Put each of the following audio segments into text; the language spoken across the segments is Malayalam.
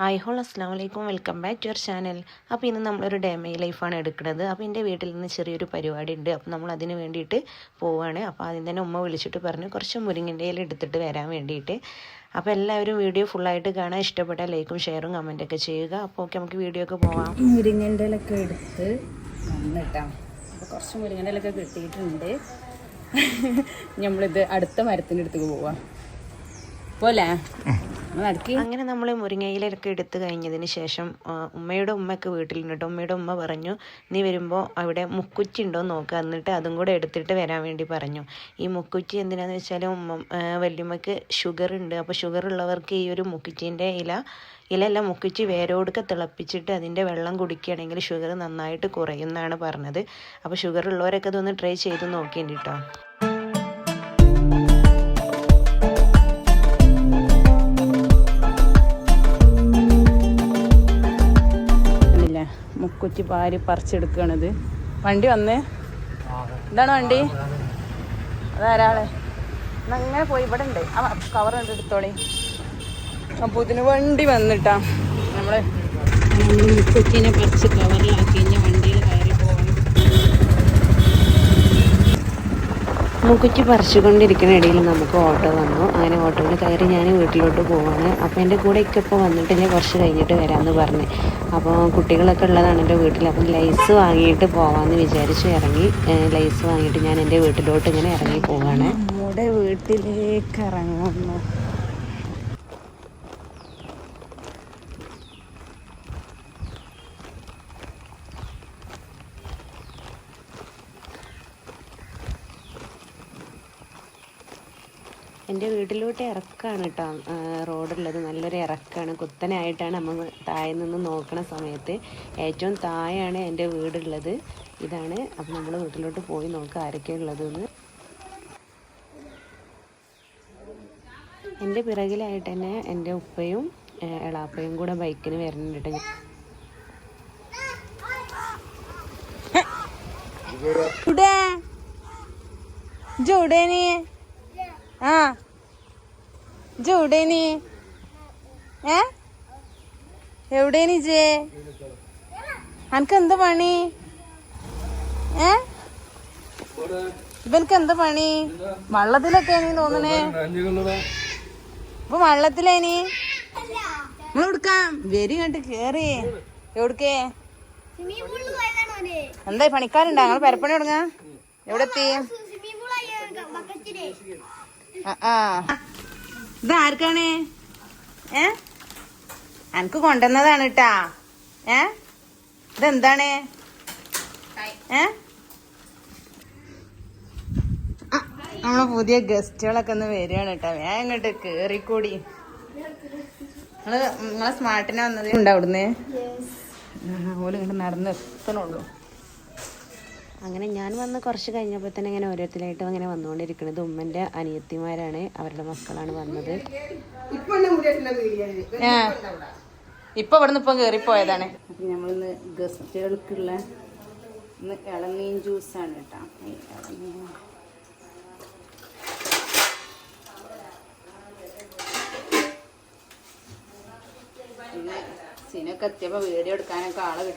ഹായ് ഹോൾ അസ്സാം വലൈക്കും welcome back to your channel. അപ്പോൾ ഇന്ന് നമ്മളൊരു ഡാമേജ് ലൈഫാണ് എടുക്കുന്നത്. അപ്പോൾ എന്റെ വീട്ടിൽ നിന്ന് ചെറിയൊരു പരിപാടി ഉണ്ട് അപ്പോൾ നമ്മൾ അതിന് വേണ്ടിയിട്ട് പോവുകയാണ് അപ്പോൾ ആദ്യം തന്നെ ഉമ്മ വിളിച്ചിട്ട് പറഞ്ഞു കുറച്ച് മുരിങ്ങന്റെ ഇല എടുത്തിട്ട് വരാൻ വേണ്ടിയിട്ട്. അപ്പോൾ എല്ലാവരും വീഡിയോ ഫുള്ളായിട്ട് കാണാൻ ഇഷ്ടപ്പെട്ട ലൈക്കും ഷെയറും കമന്റൊക്കെ ചെയ്യുക. അപ്പോൾ ഓക്കെ നമുക്ക് വീഡിയോ ഒക്കെ പോവാം. മുരിങ്ങന്റെ ഇലൊക്കെ എടുത്ത് വന്നിട്ടാ. അപ്പോൾ കുറച്ച് മുരിങ്ങന്റെ ഇലൊക്കെ കിട്ടിയിട്ടുണ്ട്. നമ്മളിത് അടുത്ത മരത്തിന്റെ അടുത്തേക്ക് പോവാം. പോലെ അങ്ങനെ നമ്മൾ മുരിങ്ങയിലൊക്കെ എടുത്തു കഴിഞ്ഞതിന് ശേഷം ഉമ്മയുടെ ഉമ്മയൊക്കെ വീട്ടിലുണ്ട്. ഉമ്മയുടെ ഉമ്മ പറഞ്ഞു നീ വരുമ്പോൾ അവിടെ മുക്കുറ്റി ഉണ്ടോ നോക്കുക എന്നിട്ട് അതും കൂടെ എടുത്തിട്ട് വരാൻ വേണ്ടി പറഞ്ഞു. ഈ മുക്കുറ്റി എന്തിനാന്ന് വെച്ചാൽ ഉമ്മ വല്യമ്മക്ക് ഷുഗർ ഉണ്ട്. അപ്പോൾ ഷുഗർ ഉള്ളവർക്ക് ഈ ഒരു മുക്കുറ്റീന്റെ ഇല ഇലയല്ല മുക്കുറ്റി വേരോടൊക്കെ തിളപ്പിച്ചിട്ട് അതിന്റെ വെള്ളം കുടിക്കുകയാണെങ്കിൽ ഷുഗർ നന്നായിട്ട് കുറയും എന്നാണ് പറഞ്ഞത്. അപ്പോൾ ഷുഗർ ഉള്ളവരൊക്കെ ഇതൊന്ന് ട്രൈ ചെയ്ത് നോക്കിയിട്ടുണ്ട് കേട്ടോ മുക്കുറ്റി പാരി പറിച്ചെടുക്കണത്. വണ്ടി വന്നേ? എന്താണ് വണ്ടി? അതാരാളെ? അങ്ങനെ പോയി ഇവിടെ ഉണ്ട്. ആ കവർ ഉണ്ട് എടുത്തോളി. അപ്പോൾ ഇതിന് വണ്ടി വന്നിട്ടാ. നമ്മൾ കൊച്ചിനെ പറിച്ച് കവറിലാക്കി കഴിഞ്ഞ വണ്ടിയിൽ കയറി പോകണം മുക്കുറ്റി പറിച്ചുകൊണ്ടിരിക്കുന്ന ഇടയിൽ നമുക്ക് ഓട്ടോ വന്നു. അങ്ങനെ ഓട്ടോയിൽ കയറി ഞാൻ വീട്ടിലോട്ട് പോവാണ്. അപ്പോൾ എന്റെ കൂടെ ഇക്കപ്പോൾ വന്നിട്ട് ഞാൻ കുറച്ച് കഴിഞ്ഞിട്ട് വരാമെന്ന് പറഞ്ഞു. അപ്പോൾ കുട്ടികളൊക്കെ ഉള്ളതാണ് എന്റെ വീട്ടിൽ. അപ്പം ലൈസ് വാങ്ങിയിട്ട് പോവാമെന്ന് വിചാരിച്ചു ഇറങ്ങി. ലൈസ് വാങ്ങിയിട്ട് ഞാൻ എന്റെ വീട്ടിലോട്ട് ഇങ്ങനെ ഇറങ്ങി പോവാണ്. നമ്മുടെ വീട്ടിലേക്ക് ഇറങ്ങുന്നു. എന്റെ വീട്ടിലോട്ട് ഇറക്കാണ് കേട്ടോ. റോഡുള്ളത്. നല്ലൊരു ഇറക്കാണ്. കുത്തനായിട്ടാണ് നമ്മൾ താഴെ നിന്ന് നോക്കണ സമയത്ത് ഏറ്റവും താഴെയാണ് എന്റെ വീടുള്ളത്. ഇതാണ്. അപ്പം നമ്മൾ വീട്ടിലോട്ട് പോയി നോക്കുക ആരൊക്കെയാണ് ഉള്ളതെന്ന്. എന്റെ പിറകിലായിട്ട് തന്നെ എന്റെ ഉപ്പയും എളാപ്പയും കൂടെ ബൈക്കിന് വരുന്നുണ്ട് ഇവിടെ. ജോടേനി ആ. ജോടേനി ഏ? എവിടേനി ജേ അനക്ക് എന്ത് പണി? ഏ? ഇവനക്ക് എന്ത് പണി? വള്ളത്തിലൊക്കെ നീ തോന്നണേ. ഇപ്പൊ വള്ളത്തിലേനി? നമ്മൾ എടുക്കാം വരി കണ്ട് കേറി. എവിടക്കേ? എന്തായി പണിക്കാരുണ്ടോ? ഞങ്ങൾ പരപ്പണി തുടങ്ങാ. എവിടെ എത്തി ആ, ആ. ഇത് ആർക്കാണ്? ഏ? അനക്ക് കൊണ്ടുവന്നതാണ് കേട്ടാ ഏ? ഇതെന്താണ്? ഏ? നമ്മളെ പുതിയ ഗസ്റ്റുകളൊക്കെ ഒന്ന് വരികയാണ് കേട്ടോ ഞാൻ ഇങ്ങോട്ട് കേറിക്കൂടി. നിങ്ങൾ നിങ്ങളെ സ്മാർട്ടിനെ വന്നത് ഉണ്ടോ അവിടുന്ന്? ഓൽ ഇങ്ങോട്ട് നടന്ന് എത്തണുള്ളൂ അങ്ങനെ ഞാൻ വന്ന് കുറച്ച് കഴിഞ്ഞപ്പോൾ തന്നെ ഇങ്ങനെ ഓരോരുത്തരായിട്ട് അങ്ങനെ വന്നുകൊണ്ടിരിക്കുന്നത് ഉമ്മന്റെ അനിയത്തിമാരാണ് അവരുടെ മക്കളാണ് വന്നത്. ഇപ്പൊ ഇവിടുന്ന് ഇപ്പം കേറിപ്പോയതാണ്. അപ്പൊ നമ്മളിന്ന് ഗസ്റ്റുകൾക്കുള്ള ഇന്ന് ഇളനീൻ ജ്യൂസാണ് കേട്ടോ. ഇളനീൻ.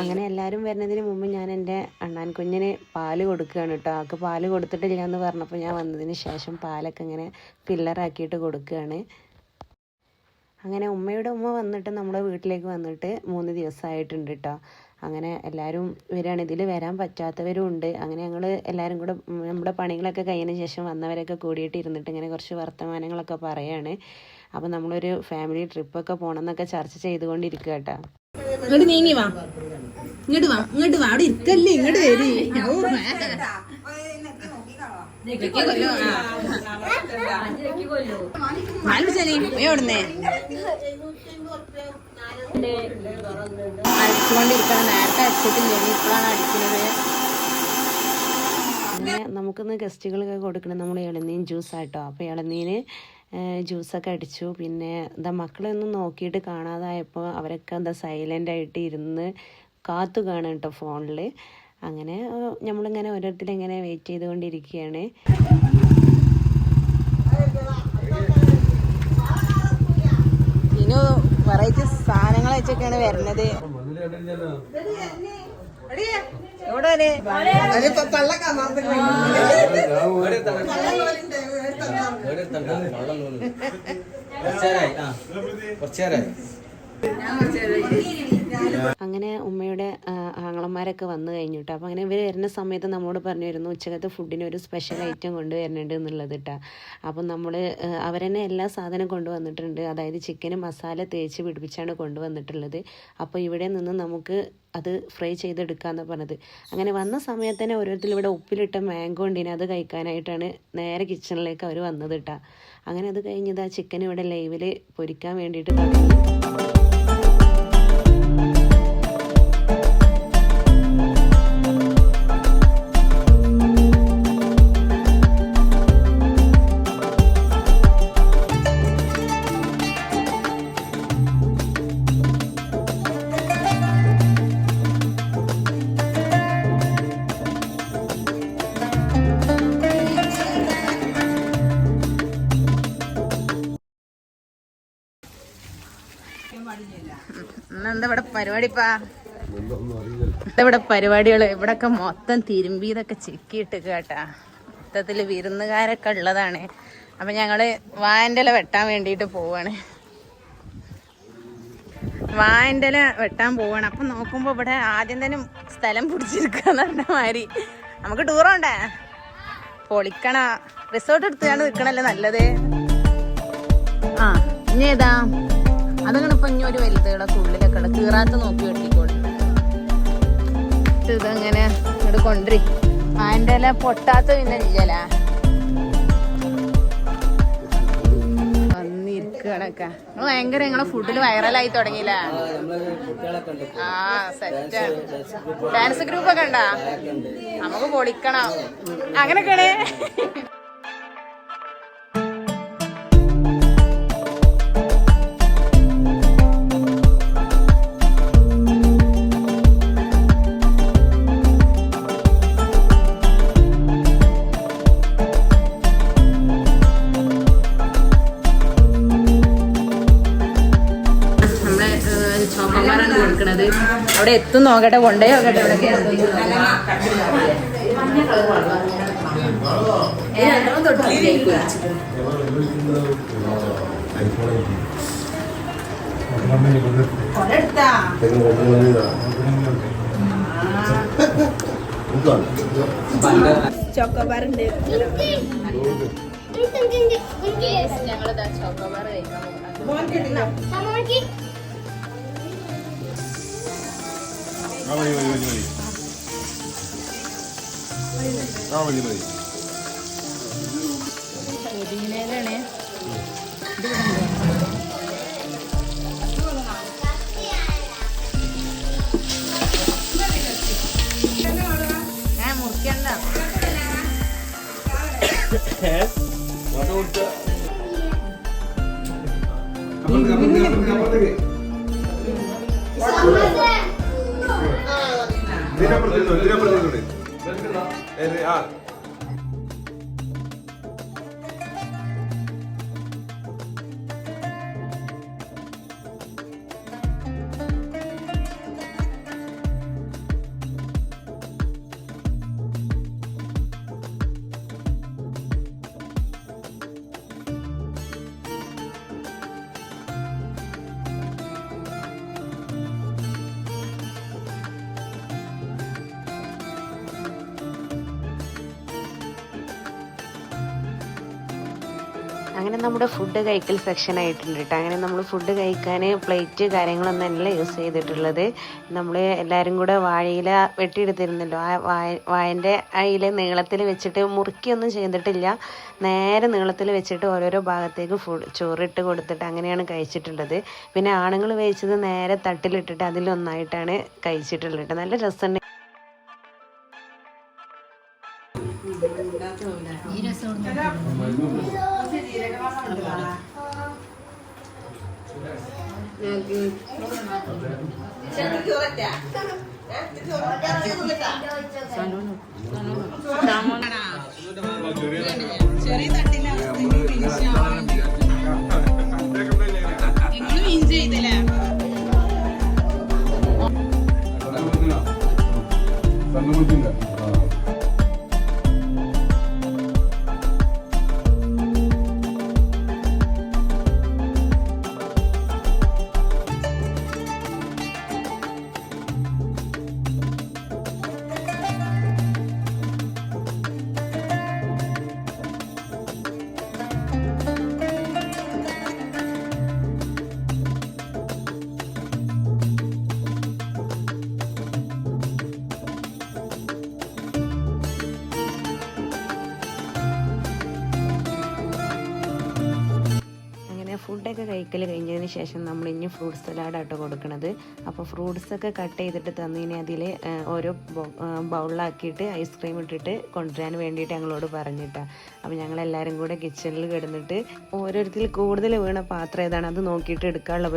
അങ്ങനെ എല്ലാരും വരുന്നതിന് മുമ്പ് ഞാൻ എന്റെ അണ്ണാൻ കുഞ്ഞിന് പാൽ കൊടുക്കുകയാണ് കേട്ടോ. ആൾക്ക് പാൽ കൊടുത്തിട്ടില്ല എന്ന് പറഞ്ഞപ്പോൾ ഞാൻ വന്നതിന് ശേഷം പാലൊക്കെ ഇങ്ങനെ പില്ലറാക്കിയിട്ട് കൊടുക്കുകയാണ്. അങ്ങനെ ഉമ്മയുടെ ഉമ്മ വന്നിട്ട് നമ്മുടെ വീട്ടിലേക്ക് വന്നിട്ട് മൂന്ന് ദിവസമായിട്ടുണ്ട് കേട്ടോ. അങ്ങനെ എല്ലാവരും വരികയാണ്. ഇതിൽ വരാൻ പറ്റാത്തവരും ഉണ്ട്. അങ്ങനെ ഞങ്ങൾ എല്ലാവരും കൂടെ നമ്മുടെ പണികളൊക്കെ കഴിഞ്ഞതിന് ശേഷം വന്നവരൊക്കെ കൂടിയിട്ട് ഇരുന്നിട്ട് ഇങ്ങനെ കുറച്ച് വർത്തമാനങ്ങളൊക്കെ പറയാണ്. അപ്പോൾ നമ്മളൊരു ഫാമിലി ട്രിപ്പൊക്കെ പോകണം എന്നൊക്കെ ചർച്ച ചെയ്തുകൊണ്ടിരിക്കുക കേട്ടോ ഇങ്ങോട്ട് നീങ്ങി വാ. ഇങ്ങോട്ട് വാ. ഇങ്ങോട്ട് വാ. അവിടെ ഇരിക്കല്ലേ. ഇങ്ങോട്ട് വരി. എവിടുന്നേ അടിച്ചുകൊണ്ടിരിക്കണം. നേരത്തെ അടിച്ചിട്ടില്ലെങ്കിൽ ഇപ്പോഴാണ് അടിക്കുന്നത്. അങ്ങനെ നമുക്കിന്ന് ഗസ്റ്റുകളൊക്കെ കൊടുക്കണം നമ്മൾ ഇളനീൻ ജ്യൂസ് ആട്ടോ അപ്പോൾ ഇളനീന് ജ്യൂസൊക്കെ അടിച്ചു. പിന്നെ എന്താ മക്കളൊന്നും നോക്കിയിട്ട് കാണാതായപ്പോൾ അവരൊക്കെ എന്താ സൈലന്റ് ആയിട്ട് ഇരുന്ന് കാത്തു കാണും കേട്ടോ ഫോണിൽ അങ്ങനെ നമ്മളിങ്ങനെ ഓരോരുത്തരിങ്ങനെ വെയിറ്റ് ചെയ്തുകൊണ്ടിരിക്കുകയാണ്. ഇനി വെറൈറ്റി സാധനങ്ങൾ വെച്ചൊക്കെയാണ് വരുന്നത്. എവിടെ വരെ? കുറച്ചേരായി. കുറച്ചേരായി. അങ്ങനെ ഉമ്മയുടെ ആങ്ങളന്മാരൊക്കെ വന്നു കഴിഞ്ഞു കേട്ടോ അപ്പോൾ അങ്ങനെ ഇവർ വരുന്ന സമയത്ത് നമ്മോട് പറഞ്ഞിരുന്നു ഉച്ചകത്തെ ഫുഡിന് ഒരു സ്പെഷ്യൽ ഐറ്റം കൊണ്ടുവരുന്നുണ്ട് എന്നുള്ളത് കേട്ടോ അപ്പം നമ്മൾ അവരെന്നെ എല്ലാ സാധനവും കൊണ്ടുവന്നിട്ടുണ്ട്. അതായത് ചിക്കന് മസാല തേച്ച് പിടിപ്പിച്ചാണ് കൊണ്ടുവന്നിട്ടുള്ളത്. അപ്പോൾ ഇവിടെ നിന്ന് നമുക്ക് അത് ഫ്രൈ ചെയ്തെടുക്കാന്ന് പറഞ്ഞത്. അങ്ങനെ വന്ന സമയത്ത് തന്നെ ഓരോരുത്തർ ഇവിടെ ഉപ്പിലിട്ട മാംഗോ ഉണ്ടിനെ അത് കഴിക്കാനായിട്ടാണ് നേരെ കിച്ചണിലേക്ക് അവർ വന്നത് കേട്ടോ അങ്ങനെ അത് കഴിഞ്ഞത് ആ ചിക്കൻ ഇവിടെ ലൈവിൽ പൊരിക്കാൻ വേണ്ടിയിട്ട് ഇന്നെന്താ ഇവിടെ പരിപാടികൾ? ഇവിടൊക്കെ മൊത്തം തിരുമ്പിയതൊക്കെ ചിക്കിയിട്ട് കേട്ടാ. മൊത്തത്തിൽ വിരുന്നുകാരൊക്കെ ഉള്ളതാണ്. അപ്പൊ ഞങ്ങൾ വാൻഡല വെട്ടാൻ വേണ്ടിട്ട് പോവാണ്. വാൻഡല വെട്ടാൻ പോവാണ്. അപ്പൊ നോക്കുമ്പോ ഇവിടെ ആദ്യം തന്നെ സ്ഥലം പിടിച്ചിരിക്കാന്ന് പറഞ്ഞ മാതിരി. നമുക്ക് ടൂർ ഉണ്ടേ പൊളിക്കണ. റിസോർട്ട് എടുത്തുകൊണ്ട് നിൽക്കണല്ലേ നല്ലത്? ആ ഇനി ഏതാ? അതങ്ങനെ ഇപ്പൊ ഇനി ഒരു വലുതുകളെ ഉള്ളിലൊക്കെ ഉള്ള കീറാത്ത നോക്കി വെട്ടിക്കോളി ഇതങ്ങനെ ഇങ്ങോട്ട് കൊണ്ടുവരി ആന്റെ ഇല പൊട്ടാത്ത പിന്നെ ഇല്ലല്ല. ഭയങ്കര നിങ്ങളെ ഫുഡിൽ വൈറലായി തുടങ്ങിയില്ല? ആ സെറ്റ്. ഡാൻസ് ഗ്രൂപ്പ് ഒക്കെ ഉണ്ടാ? നമുക്ക് പൊളിക്കണം. അങ്ങനൊക്കെയാണ് എത്തും നോക്കട്ടെ കൊണ്ടേ നോക്കട്ടെ ചോക്കോബാറുണ്ട്. ഞങ്ങളിതാ ചോക്കോബാർ കഴിക്കാൻ ആ മതി മതി മതി മതി ആ മതി മതി പുതിനയിലാണ് ഞാൻ മുറിക്കണ്ട ഇതിനപ്പുറത്തേക്ക് ഇതിനപ്പുറത്തേക്ക് ആ. അങ്ങനെ നമ്മുടെ ഫുഡ് കഴിക്കൽ സെക്ഷൻ ആയിട്ടുണ്ട് കേട്ടോ അങ്ങനെ നമ്മൾ ഫുഡ് കഴിക്കാൻ പ്ലേറ്റ് കാര്യങ്ങളൊന്നും അല്ല യൂസ് ചെയ്തിട്ടുള്ളത്. നമ്മൾ എല്ലാവരും കൂടെ വാഴയില വെട്ടിയെടുത്തിരുന്നല്ലോ. ആ വായ വായന്റെ അയില നീളത്തിൽ വെച്ചിട്ട് മുറുക്കിയൊന്നും ചെയ്തിട്ടില്ല. നേരെ നീളത്തിൽ വെച്ചിട്ട് ഓരോരോ ഭാഗത്തേക്ക് ഫുഡ് ചോറിട്ട് കൊടുത്തിട്ട് അങ്ങനെയാണ് കഴിച്ചിട്ടുള്ളത്. പിന്നെ ആണുങ്ങൾ വേവിച്ചത് നേരെ തട്ടിലിട്ടിട്ട് അതിലൊന്നായിട്ടാണ് കഴിച്ചിട്ടുള്ളത് കേട്ടോ നല്ല രസമുണ്ട് ചെറിയ തട്ടില്ല നിങ്ങൾ മീൻ ചെയ്തില്ലേ കഴിക്കൽ കഴിഞ്ഞതിന് ശേഷം നമ്മൾ ഇനി ഫ്രൂട്ട് സലാഡാട്ടോ കൊടുക്കണത്. അപ്പോൾ ഫ്രൂട്ട്സ് ഒക്കെ കട്ട് ചെയ്തിട്ട് തന്നതിന് അതിൽ ഓരോ ബൗളിലാക്കിയിട്ട് ഐസ്ക്രീം ഇട്ടിട്ട് കൊണ്ടുവരാൻ വേണ്ടിയിട്ട് ഞങ്ങളോട് പറഞ്ഞിട്ടാണ് അപ്പോൾ ഞങ്ങളെല്ലാവരും കൂടെ കിച്ചണിൽ കിടന്നിട്ട് ഓരോരുത്തർ കൂടുതൽ വീണ പാത്രം ഏതാണ് അത് നോക്കിയിട്ട് എടുക്കാനുള്ള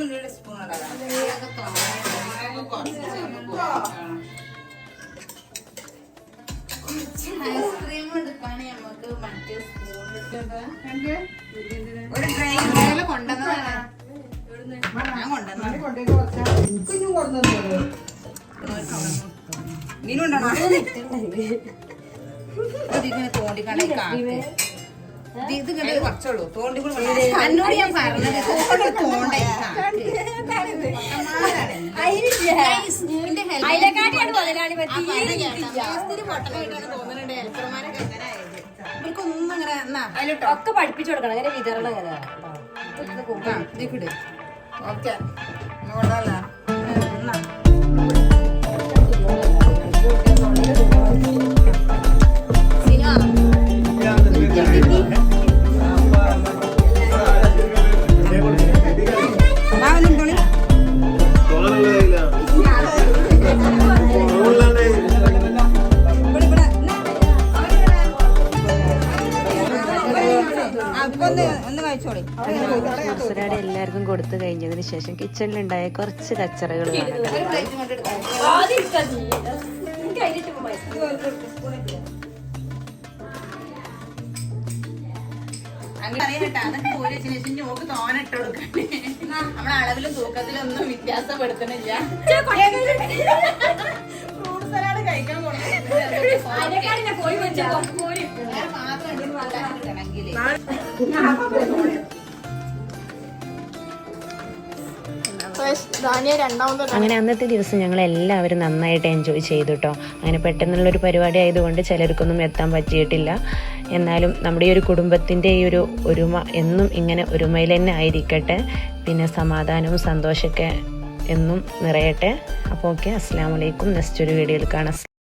പരിപാടി സ്പൂൺ ഐസ്ക്രീം എടുക്കാണ് നമുക്ക് മറ്റേ ഒരു ട്രൈ കൊണ്ടുവന്നതാണ് ഞാൻ കൊണ്ടുവന്നു നീനുണ്ടോ ഇതിങ്ങനെ തോണ്ടിക്കണേ കാക്ക് ഇത് ഇത് ഇങ്ങനെ കുറച്ചുള്ളൂ. തോണ്ടി എന്നോട് ഞാൻ പറഞ്ഞത്. തോണ്ടി തോണ്ട ഇവർക്കൊന്നും അങ്ങനെ എന്നാ അതിലിട്ടോ. ഒക്കെ പഠിപ്പിച്ചു കൊടുക്കണം. അങ്ങനെ വിതരണം അങ്ങനെ. ഓക്കെ. ഇന്ന് തോനെ കുറച്ച് കച്ചറകൾ നമ്മളെ അളവിലും തൂക്കത്തിലൊന്നും വ്യത്യാസപ്പെടുത്തണില്ല. ഫ്രൂട്ട് സലാഡ് കഴിക്കാൻ അതിനേക്കാൾ അങ്ങനെ അന്നത്തെ ദിവസം ഞങ്ങൾ എല്ലാവരും നന്നായിട്ട് എൻജോയ് ചെയ്തു കേട്ടോ അങ്ങനെ പെട്ടെന്നുള്ളൊരു പരിപാടി ആയതുകൊണ്ട് ചിലർക്കൊന്നും എത്താൻ പറ്റിയിട്ടില്ല. എന്നാലും നമ്മുടെ ഈ ഒരു കുടുംബത്തിന്റെ ഈ ഒരു ഒരുമ എന്നും ഇങ്ങനെ ഒരുമയിൽ തന്നെ ആയിരിക്കട്ടെ. പിന്നെ സമാധാനവും സന്തോഷമൊക്കെ എന്നും നിറയട്ടെ. അപ്പോൾ ഓക്കെ അസ്സാം വലൈക്കും നെക്സ്റ്റ് ഒരു വീഡിയോയിൽ കാണാം.